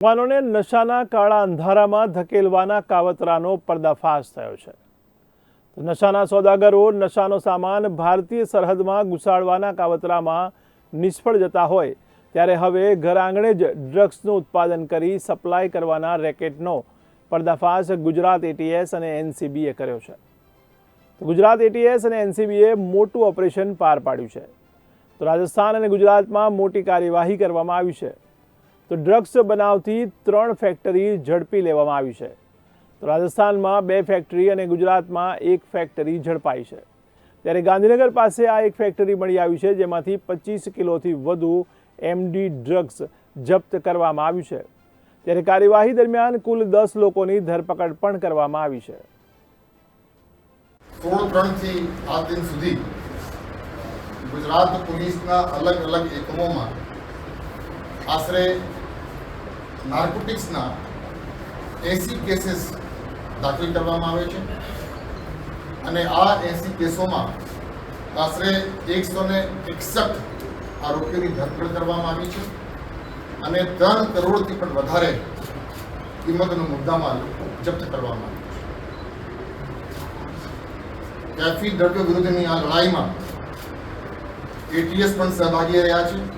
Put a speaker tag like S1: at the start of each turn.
S1: યુવાનોને નશાના કાળા અંધારામાં ધકેલવાના કાવતરાનો પર્દાફાશ થયો છે. નશાના સોદાગરો નશાનો સામાન ભારતીય સરહદમાં ઘુસાડવાના કાવતરામાં નિષ્ફળ જતા હોય, ત્યારે હવે ઘર આંગણે જ ડ્રગ્સનું ઉત્પાદન કરી સપ્લાય કરવાના રેકેટનો પર્દાફાશ ગુજરાત એટીએસ અને એનસીબીએ કર્યો છે. ગુજરાત એટીએસ અને એનસીબીએ મોટું ઓપરેશન પાર પાડ્યું છે. તો રાજસ્થાન અને ગુજરાતમાં મોટી કાર્યવાહી કરવામાં આવી છે. તો ડ્રગ્સ બનાવતી ત્રણ ફેક્ટરી ઝડપી લેવામાં આવી છે. તો રાજસ્થાનમાં બે ફેક્ટરી અને ગુજરાતમાં એક ફેક્ટરી ઝડપાઈ છે. ત્યારે ગાંધીનગર પાસે આ એક ફેક્ટરી મળી આવી છે, જેમાંથી પચીસ કિલોથી વધુ એમડી ડ્રગ્સ જપ્ત કરવામાં આવ્યું છે. ત્યારે કાર્યવાહી દરમિયાન કુલ દસ લોકોની ધરપકડ પણ કરવામાં આવી છે.
S2: આ દિન સુધી ગુજરાત પોલીસના અલગ અલગ એકમોમાં આશરે નાર્કોટિક્સના એસી કેસીસ દાખલ કરવામાં આવે છે. અને આ એસી કેસોમાં આશરે એકસો ને એકસઠ આરોપીઓની ધરપકડ કરવામાં આવી છે. અને ત્રણ કરોડથી પણ વધારે કિંમતનો મુદ્દામાલ જપ્ત કરવામાં આવ્યો છે. કેફી દ્રવ્ય વિરુદ્ધની આ લડાઈમાં એટીએસ પણ સહભાગી રહ્યા છે.